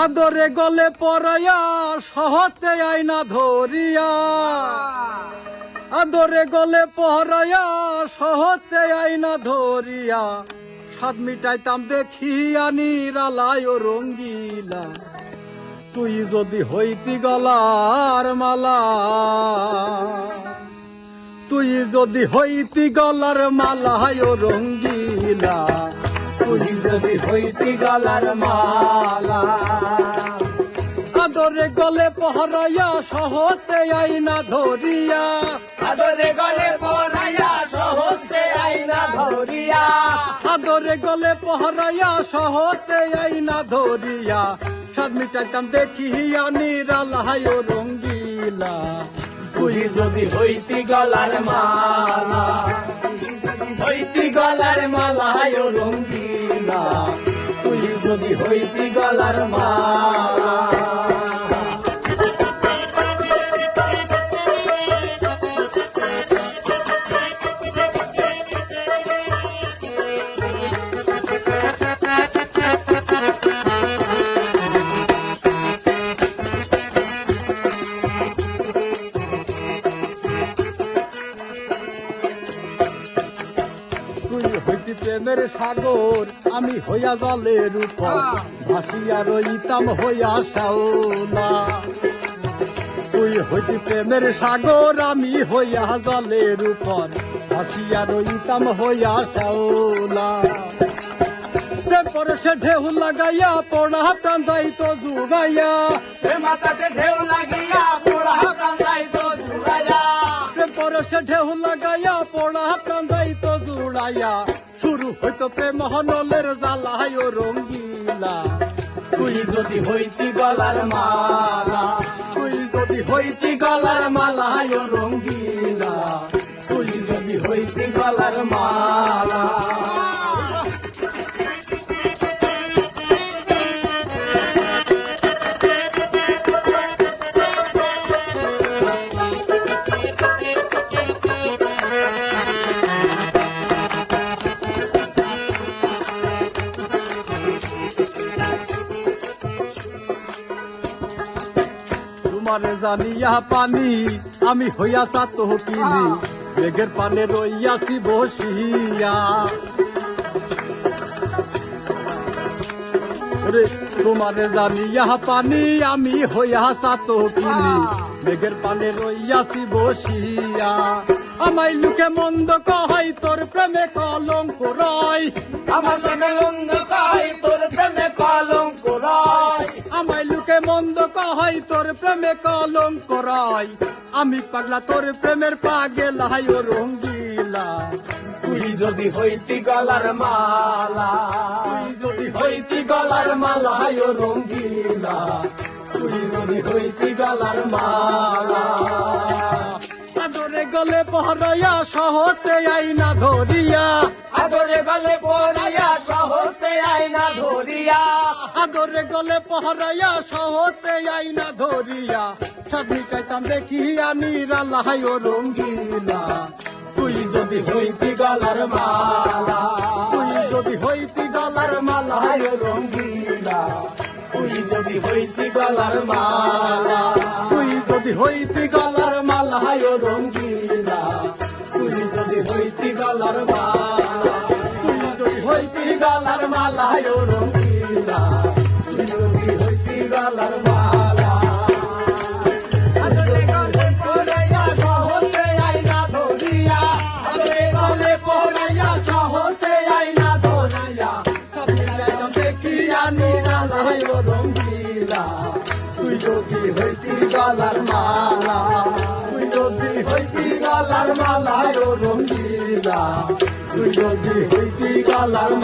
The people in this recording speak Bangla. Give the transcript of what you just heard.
আদরে গলে পরাইয়া সহতে আইনা ধরিয়া। আদরে গলে পহরাইয়া সহতে আইনা ধরিয়া। সাত মিটাইতাম দেখিয়া নিরালায় ও রঙ্গিলা। তুই যদি হইতি গলার মালা তুই যদি হইতি গলার মালা ও রঙ্গিলা। তুই যদি হইতি গলার মালা। আদরে গলে পহরাইয়া সহতে আইনা ধরিয়া। আদরে গলে পরাইয়া সহজতে আইনা ধরিয়া। আদরে গলে পহরাইয়া সহতে আইনা ধরিয়া। সাত মিটাইতাম দেখিয়া নিরালায় রঙ্গিলা। তুই যদি হইতি গলার মালা। হইতি গলার মালা ও রঙ্গিলা তুই যদি হইতি গলার মালা। তুই হইতি প্রেমের সাগর আমি হইয়া জলের উপর ভাসিয়া রইতাম হইয়া শাওলা তুই হইতি প্রেমের সাগর আমি হইয়া জলের উপর ভাসিয়া রইতাম হইয়া শাওলা প্রেম করে ঢেউ লাগাইয়া পড়া প্রাণ যাইতো জুগাইয়া এ মাথাতে ঢেউ লাগিয়া পোড়া কান্দাই তো জুড়াইয়া। প্রেম সে ঢেউ লাগাইয়া পড়া প্রাণ যাইতো জুড়াইয়া শুরু হইতো প্রেম হনলের জ্বালায় ও রঙ্গিলা। তুই যদি হইতি গলার মালা, তুই যদি হইতি গলার মালা ও রঙ্গিলা। তুই যদি হইতি গলার মালা তোমারে জানিয়া পানি আমি হইয়া চাত কিনি বেগের পানে রইয়াছি বসিয়া। রে তোমারে জানিয়া পানি আমি হইয়া চাত কিনি বেগের পানে রইয়াছি বসিয়া। আমায় লুকে মন্দ কহাই তোর প্রেমে কলঙ্ক রয়। আমার কহাই তোর প্রেমে কলঙ্ক রায়। আমি পাগলা তোর প্রেমের পাগেল হাই ও রঙ্গিলা। তুই যদি হইতি গলার মালা তুই যদি হইতি গলার মালা ও রঙ্গিলা। তুই যদি হইতি গলার মালা। পহরাইয়া সহতে আইনা ধরিয়া। আদরে গলে পড়াইয়া সহজে আইনা ধরিয়া। আদরে গলে পহরাইয়া সহতে আইনা ধরিয়া। সাদনি চাইতাম দেখিয়া নিরালা হাই ও রঙ্গিলা। তুই যদি হইতি গলার মালা তুই যদি হইতি গলার মালা মালায় রঙ্গিলা। তুই যদি হইতি গলার মালা তুই যদি হইতি গলার গলার মালা তুই যদি হইতি গলার রঙ্গিলা যদি মালা আদরে গলে পড়াইয়া সহজে আইনা ধরিয়া আদরে গলে পড়াইয়া সহজে আইনা ধরিয়া দেখিয়া নিরালায় রঙ্গিলা তুই যদি হইতি গলার মালা তুই যদি Allah'ın